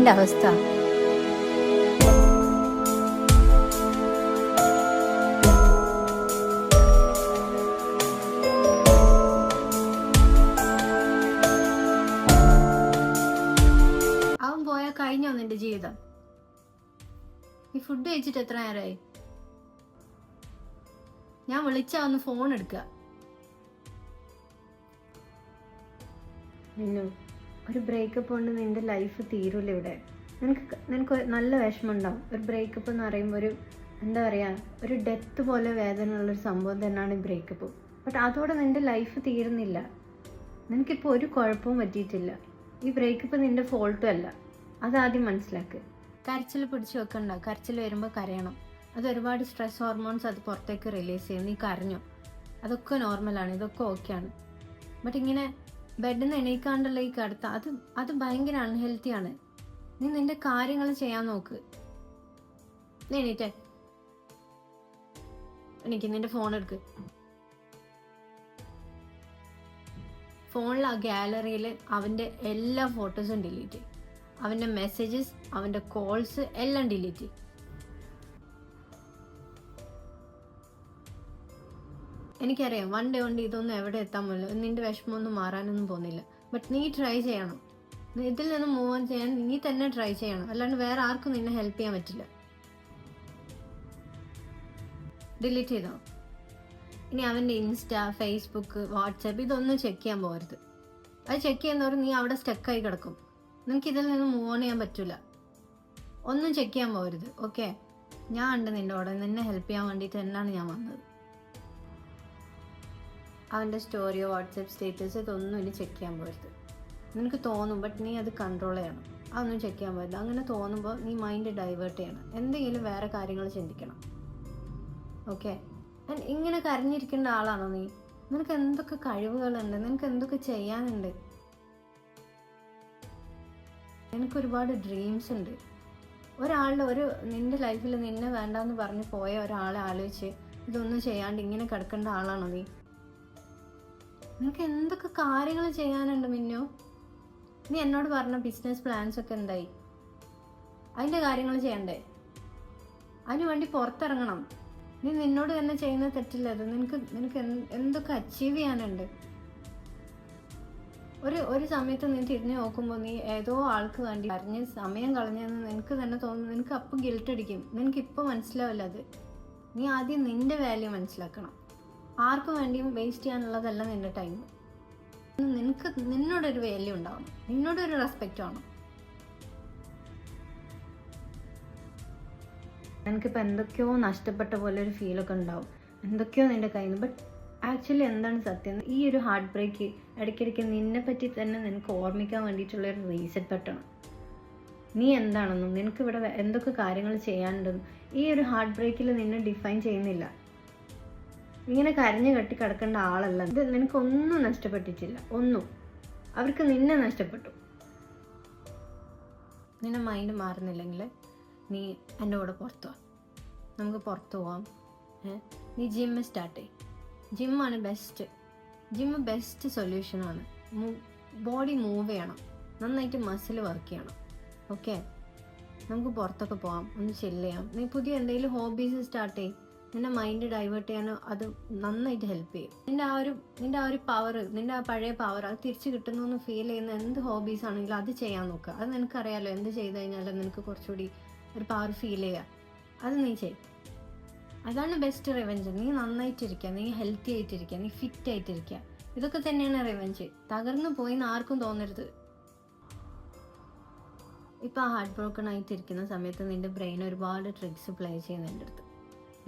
നിന്റെ അവസ്ഥ. അവൻ പോയ കഴിഞ്ഞോ നിന്റെ ജീവിതം? നീ ഫുഡ് കഴിച്ചിട്ട് എത്ര നേരമായി ഞാൻ വിളിച്ചാ ഒന്ന് ഫോൺ എടുക്കുക മിന്നു. ഒരു ബ്രേക്കപ്പ് കൊണ്ട് നിന്റെ ലൈഫ് തീരൂല ഇവിടെ. നിനക്ക് നിനക്ക് നല്ല വിഷമം ഉണ്ടാവും ഒരു ബ്രേക്കപ്പ് എന്ന് പറയുമ്പോൾ ഒരു എന്താ പറയുക ഒരു ഡെത്ത് പോലെ വേദന ഉള്ളൊരു സംഭവം തന്നെയാണ് ഈ ബ്രേക്കപ്പ് ബട്ട് അതോടെ നിന്റെ ലൈഫ് തീരുന്നില്ല. നിനക്കിപ്പോൾ ഒരു കുഴപ്പവും പറ്റിയിട്ടില്ല. ഈ ബ്രേക്കപ്പ് നിന്റെ ഫോൾട്ടും അല്ല. അതാദ്യം മനസ്സിലാക്ക്. കരച്ചിൽ പിടിച്ചു വെക്കണ്ട. കരച്ചിൽ വരുമ്പോൾ കരയണം. അത് ഒരുപാട് സ്ട്രെസ് ഹോർമോൺസ് അത് പുറത്തേക്ക് റിലീസ് ചെയ്യും. നീ കരഞ്ഞു? അതൊക്കെ നോർമലാണ് ഇതൊക്കെ ഓക്കെയാണ് ബട്ട് ഇങ്ങനെ ബെഡിൽ നിന്ന് എണീക്കാണ്ടുള്ള ഈ കടത്ത അത് അത് ഭയങ്കര അൺഹെൽത്തിയാണ് നീ നിന്റെ കാര്യങ്ങൾ ചെയ്യാൻ നോക്ക്. നീ എണീറ്റേ. എനിക്ക് നിന്റെ ഫോൺ എടുക്ക്. ഫോണിൽ ആ ഗാലറിയിൽ അവന്റെ എല്ലാ ഫോട്ടോസും ഡിലീറ്റ് അവന്റെ മെസ്സേജസ് അവന്റെ കോൾസ് എല്ലാം ഡിലീറ്റ് എനിക്കറിയാം വൺ ഡേ കൊണ്ട് ഇതൊന്നും എവിടെ എത്താൻ പോലും നിന്റെ വിഷമമൊന്നും മാറാനൊന്നും പോകുന്നില്ല. ബട്ട് നീ ട്രൈ ചെയ്യണം. ഇതിൽ നിന്ന് മൂവ് ഓൺ ചെയ്യാൻ നീ തന്നെ ട്രൈ ചെയ്യണം. അല്ലാണ്ട് വേറെ ആർക്കും നിന്നെ ഹെൽപ്പ് ചെയ്യാൻ പറ്റില്ല. ഡിലീറ്റ് ചെയ്തോ? ഇനി അവന്റെ ഇൻസ്റ്റ ഫേസ്ബുക്ക് വാട്സപ്പ് ഇതൊന്നും ചെക്ക് ചെയ്യാൻ പോകരുത്. അത് ചെക്ക് ചെയ്യുന്നവർ നീ അവിടെ സ്റ്റക്കായി കിടക്കും. നിനക്ക് ഇതിൽ നിന്ന് മൂവ് ഓൺ ചെയ്യാൻ പറ്റില്ല ഒന്നും ചെക്ക് ചെയ്യാൻ പോകരുത് ഓക്കെ ഞാൻ ഉണ്ട് നിന്റെ കൂടെ നിന്നെ ഹെൽപ്പ് ചെയ്യാൻ വേണ്ടിയിട്ട് തന്നെയാണ് ഞാൻ വന്നത്. അവന്റെ സ്റ്റോറിയോ വാട്സപ്പ് സ്റ്റേറ്റസ് ഇതൊന്നും ഇനി ചെക്ക് ചെയ്യാൻ പോകരുത്. നിനക്ക് തോന്നും ബട്ട് നീ അത് കൺട്രോൾ ചെയ്യണം. അതൊന്നും ചെക്ക് ചെയ്യാൻ പോകരുത്. അങ്ങനെ തോന്നുമ്പോൾ നീ മൈൻഡ് ഡൈവേർട്ട് ചെയ്യണം. എന്തെങ്കിലും വേറെ കാര്യങ്ങൾ ചിന്തിക്കണം. ഓക്കെ ഇങ്ങനെ കരഞ്ഞിരിക്കേണ്ട ആളാണോ നീ? നിനക്ക് എന്തൊക്കെ കഴിവുകളുണ്ട്? നിനക്ക് എന്തൊക്കെ ചെയ്യാനുണ്ട്? നിനക്ക് ഒരുപാട് ഡ്രീംസ് ഉണ്ട്. ഒരാളുടെ ഒരു നിന്റെ ലൈഫിൽ നിന്നെ വേണ്ടാന്ന് പറഞ്ഞ് പോയ ഒരാളെ ആലോചിച്ച് ഇതൊന്നും ചെയ്യാണ്ട് ഇങ്ങനെ കിടക്കേണ്ട ആളാണോ നീ? നിനക്ക് എന്തൊക്കെ കാര്യങ്ങൾ ചെയ്യാനുണ്ട് മിന്നു? നീ എന്നോട് പറഞ്ഞ ബിസിനസ് പ്ലാൻസ് ഒക്കെ എന്തായി? അതിന്റെ കാര്യങ്ങൾ ചെയ്യണ്ടേ? അതിനു വേണ്ടി പുറത്തിറങ്ങണം. നീ നിന്നോട് തന്നെ ചെയ്യുന്ന തെറ്റില്ല അത്? നിനക്ക് നിനക്ക് എന്ത് എന്തൊക്കെ അച്ചീവ് ചെയ്യാനുണ്ട്? ഒരു ഒരു സമയത്ത് നീ തിരിഞ്ഞു നോക്കുമ്പോൾ നീ ഏതോ ആൾക്ക് വേണ്ടി അറിഞ്ഞ് സമയം കളഞ്ഞെന്ന് നിനക്ക് തന്നെ തോന്നുന്നു. നിനക്ക് അപ്പം ഗിൽട്ട് അടിക്കും. നിനക്ക് മനസ്സിലാവില്ല അത്. നീ ആദ്യം നിന്റെ വാല്യൂ മനസ്സിലാക്കണം. ആർക്കും വേണ്ടിയും വേസ്റ്റ് ചെയ്യാനുള്ളതല്ല നിന്റെ ടൈം നിനക്ക് നിന്നോടൊരു വാല്യൂ ഉണ്ടാവണം. നിന്നോടൊരു റെസ്പെക്റ്റ് വേണം. എനിക്കിപ്പോൾ എന്തൊക്കെയോ നഷ്ടപ്പെട്ട പോലെ ഒരു ഫീലൊക്കെ ഉണ്ടാവും. എന്തൊക്കെയോ നിന്റെ കയ്യിൽ നിന്ന് ബട്ട് ആക്ച്വലി എന്താണ് സത്യം? ഈ ഒരു ഹാർട്ട് ബ്രേക്ക് ഇടയ്ക്കിടയ്ക്ക് നിന്നെ പറ്റി തന്നെ നിനക്ക് ഓർമ്മിക്കാൻ വേണ്ടിയിട്ടുള്ള ഒരു റീസെറ്റ് പറ്റണം നീ എന്താണെന്നും നിനക്ക് ഇവിടെ എന്തൊക്കെ കാര്യങ്ങൾ ചെയ്യാനുണ്ടെന്നും ഈ ഒരു ഹാർട്ട് ബ്രേക്കിൽ നിന്നെ ഡിഫൈൻ ചെയ്യുന്നില്ല. ഇങ്ങനെ കരഞ്ഞു കെട്ടി കിടക്കേണ്ട ആളല്ല. ഇത് നിനക്കൊന്നും നഷ്ടപ്പെട്ടിട്ടില്ല. ഒന്നും. അവർക്ക് നിന്നെ നഷ്ടപ്പെട്ടു. നിന്റെ മൈൻഡ് മാറുന്നില്ലെങ്കിൽ നീ എന്റെ കൂടെ പുറത്തു പോവാം നമുക്ക് പുറത്തു പോവാം. നീ ജിമ്മ് സ്റ്റാർട്ട് ചെയ്യും. ജിമ്മാണ് ബെസ്റ്റ് ജിമ്മ് ബെസ്റ്റ് സൊല്യൂഷനാണ് ബോഡി മൂവ് ചെയ്യണം. നന്നായിട്ട് മസിൽ വർക്ക് ചെയ്യണം. ഓക്കെ നമുക്ക് പുറത്തൊക്കെ പോവാം. ഒന്ന് ചില്ല് നീ പുതിയ എന്തെങ്കിലും ഹോബീസ് സ്റ്റാർട്ട് ചെയ്യും. നിന്റെ മൈൻഡ് ഡൈവേർട്ട് ചെയ്യാനോ അത് നന്നായിട്ട് ഹെൽപ്പ് ചെയ്യും. നിന്റെ ആ ഒരു നിന്റെ ആ ഒരു പവർ നിന്റെ ആ പഴയ പവർ അത് തിരിച്ചു കിട്ടുന്നു എന്ന് ഫീൽ ചെയ്യുന്ന എന്ത് ഹോബീസ് ആണെങ്കിലും അത് ചെയ്യാൻ നോക്കുക അത് നിനക്കറിയാലോ എന്ത് ചെയ്ത് കഴിഞ്ഞാലും നിനക്ക് കുറച്ചുകൂടി ഒരു പവർ ഫീൽ ചെയ്യുക അത് നീ ചെയ്യും അതാണ് ബെസ്റ്റ് റിവെഞ്ച് നീ നന്നായിട്ടിരിക്കുക നീ ഹെൽത്തി ആയിട്ടിരിക്കുക നീ ഫിറ്റ് ആയിട്ടിരിക്കുക ഇതൊക്കെ തന്നെയാണ് റിവെഞ്ച് തകർന്നു പോയി എന്ന് ആർക്കും തോന്നരുത്. ഇപ്പൊ ആ ഹാർട്ട് ബ്രോക്കൺ ആയിട്ടിരിക്കുന്ന സമയത്ത് നിന്റെ ബ്രെയിൻ ഒരുപാട് ട്രിക്സ് പ്ലേ ചെയ്യുന്നുണ്ട്. അടുത്ത്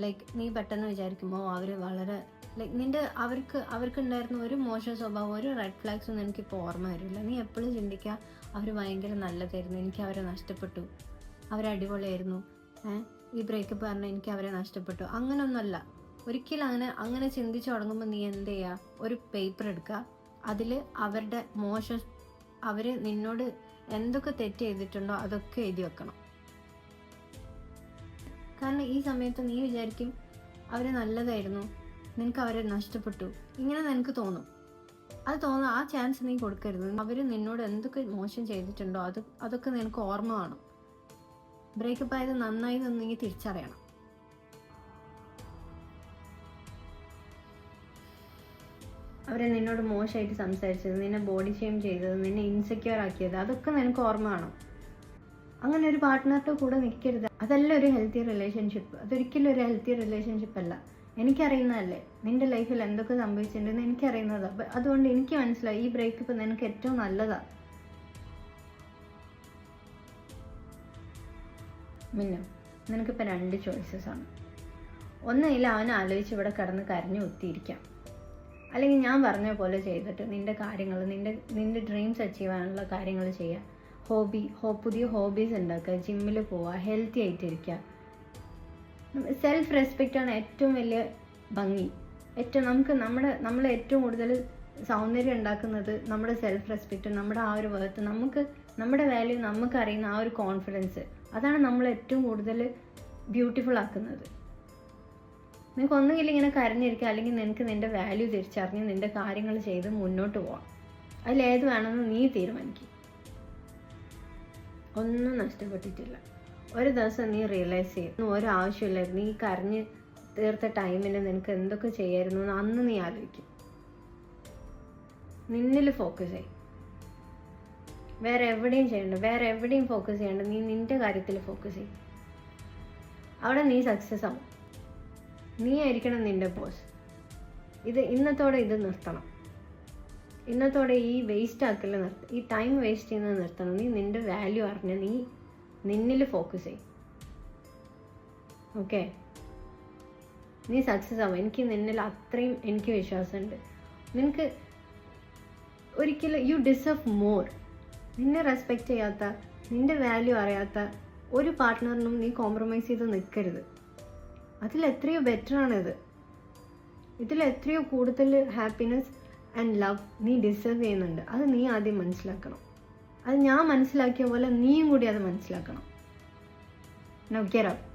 ലൈക്ക് നീ പെട്ടെന്ന് വിചാരിക്കുമ്പോൾ അവർ വളരെ ലൈക്ക് നിന്റെ അവർക്ക് അവർക്കുണ്ടായിരുന്ന ഒരു മോശം സ്വഭാവം ഒരു റെഡ് ഫ്ലാഗ്സ് ഒന്നും എനിക്കിപ്പോൾ ഓർമ്മ വരില്ല. നീ എപ്പോഴും ചിന്തിക്കുക അവർ ഭയങ്കര നല്ലതായിരുന്നു എനിക്ക് അവരെ നഷ്ടപ്പെട്ടു. അവർ അടിപൊളിയായിരുന്നു. ഈ ബ്രേക്കപ്പ് കാരണം എനിക്ക് അവരെ നഷ്ടപ്പെട്ടു. അങ്ങനൊന്നല്ല. ഒരിക്കലും അങ്ങനെ അങ്ങനെ ചിന്തിച്ചു തുടങ്ങുമ്പോൾ നീ എന്ത് ചെയ്യുക ഒരു പേപ്പർ എടുക്കുക അതിൽ അവരുടെ മോശം അവർ നിന്നോട് എന്തൊക്കെ തെറ്റ് ചെയ്തിട്ടുണ്ടോ അതൊക്കെ എഴുതി വെക്കണം. കാരണം ഈ സമയത്ത് നീ വിചാരിക്കും അവർ നല്ലതായിരുന്നു. നിനക്ക് അവരെ നഷ്ടപ്പെട്ടു. ഇങ്ങനെ നിനക്ക് തോന്നും. അത് തോന്നും ആ ചാൻസ് നീ കൊടുക്കരുത്. അവർ നിന്നോട് എന്തൊക്കെ മോശം ചെയ്തിട്ടുണ്ടോ അത് അതൊക്കെ നിനക്ക് ഓർമ്മ വേണം. ബ്രേക്കപ്പ് ആയത് നന്നായി നിന്ന് നീ തിരിച്ചറിയണം. അവരെ നിന്നോട് മോശമായിട്ട് സംസാരിച്ചത് നിന്നെ ബോഡി ഷെയിം ചെയ്തത് നിന്നെ ഇൻസെക്യൂർ ആക്കിയത് അതൊക്കെ നിനക്ക് ഓർമ്മ വേണം. അങ്ങനെ ഒരു പാർട്ട്ണറുടെ കൂടെ നിൽക്കരുത് അതല്ല ഒരു ഹെൽത്തി റിലേഷൻഷിപ്പ് അതൊരിക്കലും ഒരു ഹെൽത്തി റിലേഷൻഷിപ്പ് അല്ല. എനിക്കറിയുന്നതല്ലേ? നിന്റെ ലൈഫിൽ എന്തൊക്കെ സംഭവിച്ചിട്ടുണ്ടെന്ന് എനിക്കറിയുന്നതാ. അതുകൊണ്ട് എനിക്ക് മനസ്സിലായി ഈ ബ്രേക്കപ്പ് നിനക്ക് ഏറ്റവും നല്ലതാ. മിന്നു നിനക്കിപ്പോൾ രണ്ട് ചോയ്സസ് ആണ്. ഒന്നില്ല അവൻ ആലോചിച്ച് ഇവിടെ കിടന്ന് കരഞ്ഞു ഒത്തിയിരിക്കാം അല്ലെങ്കിൽ ഞാൻ പറഞ്ഞ പോലെ ചെയ്തിട്ട് നിന്റെ കാര്യങ്ങൾ നിന്റെ നിന്റെ ഡ്രീംസ് അച്ചീവ് ചെയ്യാനുള്ള കാര്യങ്ങൾ ചെയ്യുക ഹോബി ഹോ പുതിയ ഹോബീസ് ഉണ്ടാക്കുക ജിമ്മിൽ പോവുക ഹെൽത്തി ആയിട്ടിരിക്കുക. സെൽഫ് റെസ്പെക്റ്റ് ആണ് ഏറ്റവും വലിയ ഭംഗി. ഏറ്റവും നമുക്ക് നമ്മുടെ നമ്മൾ ഏറ്റവും കൂടുതൽ സൗന്ദര്യം ഉണ്ടാക്കുന്നത് നമ്മുടെ സെൽഫ് റെസ്പെക്റ്റ് നമ്മുടെ ആ ഒരു വേർത്ത് നമുക്ക് നമ്മുടെ വാല്യൂ നമുക്ക് അറിയുന്ന ആ ഒരു കോൺഫിഡൻസ് അതാണ് നമ്മൾ ഏറ്റവും കൂടുതൽ ബ്യൂട്ടിഫുൾ ആക്കുന്നത്. നിനക്ക് ഒന്നുകിൽ ഇങ്ങനെ കരഞ്ഞിരിക്കുക അല്ലെങ്കിൽ നിനക്ക് നിന്റെ വാല്യൂ തിരിച്ചറിഞ്ഞ് നിന്റെ കാര്യങ്ങൾ ചെയ്ത് മുന്നോട്ട് പോവാം. അതിലേത് വേണമെന്ന് നീ തീരുമാനിക്കും. ഒന്നും നഷ്ടപ്പെട്ടിട്ടില്ല. ഒരു ദിവസം നീ റിയലൈസ് ചെയ്യും ഒരു ആവശ്യമില്ലായിരുന്നു നീ കരഞ്ഞ് തീർത്ത ടൈമിൽ നിനക്ക് എന്തൊക്കെ ചെയ്യായിരുന്നു എന്ന് അന്ന് നീ ആലോചിക്കും. നിന്നിൽ ഫോക്കസ് ചെയ്യും. വേറെ എവിടെയും ചെയ്യണ്ട. വേറെ എവിടെയും ഫോക്കസ് ചെയ്യണ്ട നീ നിന്റെ കാര്യത്തിൽ ഫോക്കസ് ചെയ്യും. അവിടെ നീ സക്സസ് ആവും. നീ ആയിരിക്കണം നിന്റെ ബോസ് ഇത് ഇന്നത്തോടെ ഇത് നിർത്തണം. ഇന്നത്തോടെ ഈ വേസ്റ്റ് ആക്കൽ നിർത്ത ഈ ടൈം വേസ്റ്റ് ചെയ്യുന്നത് നിർത്തണം. നീ നിന്റെ വാല്യൂ അറിഞ്ഞ് നീ നിന്നിൽ ഫോക്കസ് ചെയ്യും. ഓക്കെ നീ സക്സസ് ആവും. എനിക്ക് നിന്നിൽ അത്രയും എനിക്ക് വിശ്വാസമുണ്ട്. നിനക്ക് ഒരിക്കലും യു ഡിസേർവ് മോർ നിന്നെ റെസ്പെക്റ്റ് ചെയ്യാത്ത നിന്റെ വാല്യൂ അറിയാത്ത ഒരു പാർട്ട്ണറിനും നീ കോംപ്രമൈസ് ചെയ്ത് നിൽക്കരുത് അതിൽ എത്രയോ ബെറ്ററാണിത് ഇതിൽ എത്രയോ കൂടുതൽ ഹാപ്പിനെസ് ആൻഡ് ലവ് നീ ഡിസേർവ് ചെയ്യുന്നുണ്ട്. അത് നീ ആദ്യം മനസ്സിലാക്കണം. അത് ഞാൻ മനസ്സിലാക്കിയ പോലെ നീയും കൂടി അത് മനസ്സിലാക്കണം. Now get